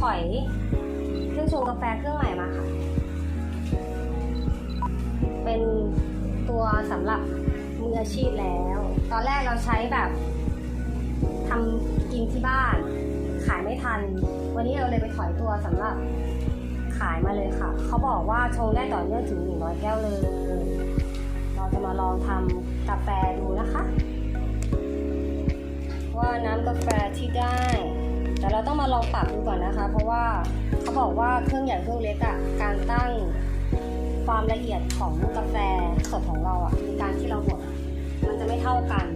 ถอยเครื่องชงกาแฟเครื่องใหม่มาค่ะ เป็นตัวสำหรับมืออาชีพแล้ว ตอนแรกเราใช้แบบทำกินที่บ้าน ขายไม่ทัน วันนี้เราเลยไปถอยตัวสำหรับขายมาเลยค่ะ เขาบอกว่าชงได้ต่อเนื่องถึง 100 แก้วเลย เราจะมาลองทำกาแฟดูนะคะ ว่าน้ำกาแฟที่ได้ แต่เราต้องมาลองปรับดูก่อนนะคะ เพราะว่าเขาบอกว่าเครื่องใหญ่เครื่องเล็กอะการตั้งความละเอียดของกาแฟสดของเราอะในการที่เราบดมันจะไม่เท่ากัน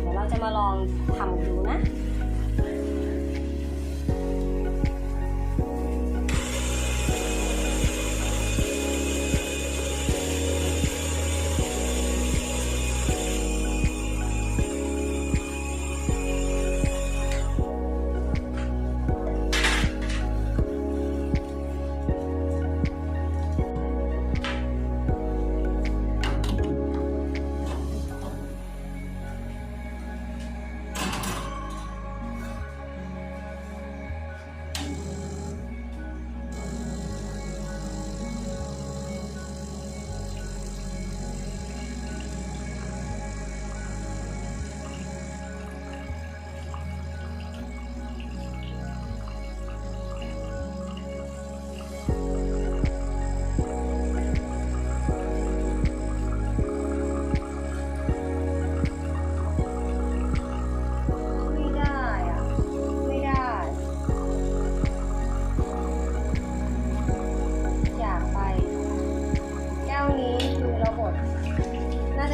เดี๋ยวเราจะมาลองทำดูนะ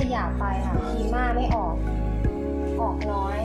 จะอยากไปค่ะคีม่าไม่ออก ออกน้อย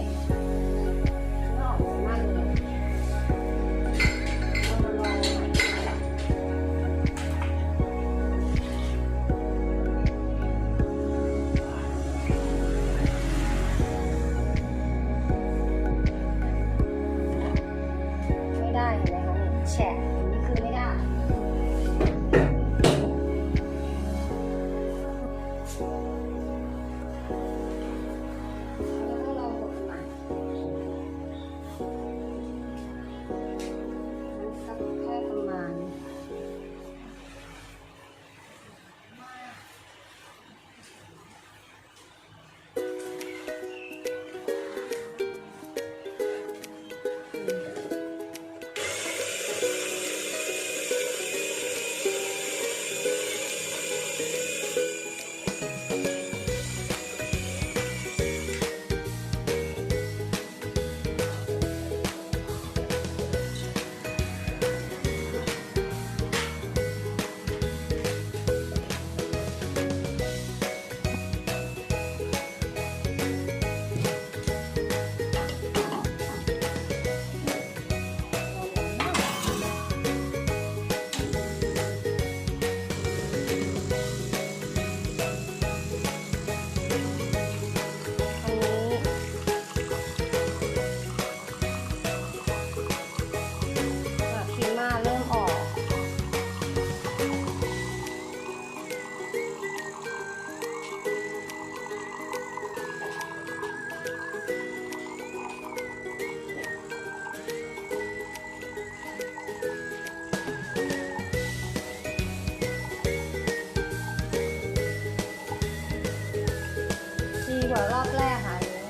ว่ารอบแรกค่ะนี้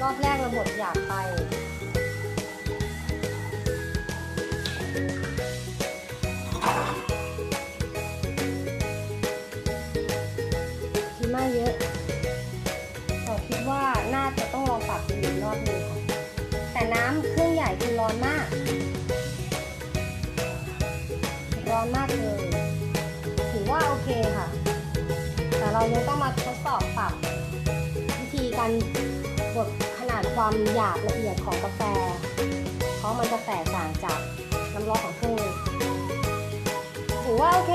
รอบแรกเราบดหยาบไปคิดมากเยอะแต่คิดว่าน่าจะต้องลองปรับดูอีกรอบนึงค่ะแต่น้ำเครื่องใหญ่คือร้อนมาก ร้อนมาก การบดขนาดความหยาบละเอียดของกาแฟ เพราะมันจะแตกต่างจากน้ำร้อนของเครื่องถือว่าโอเค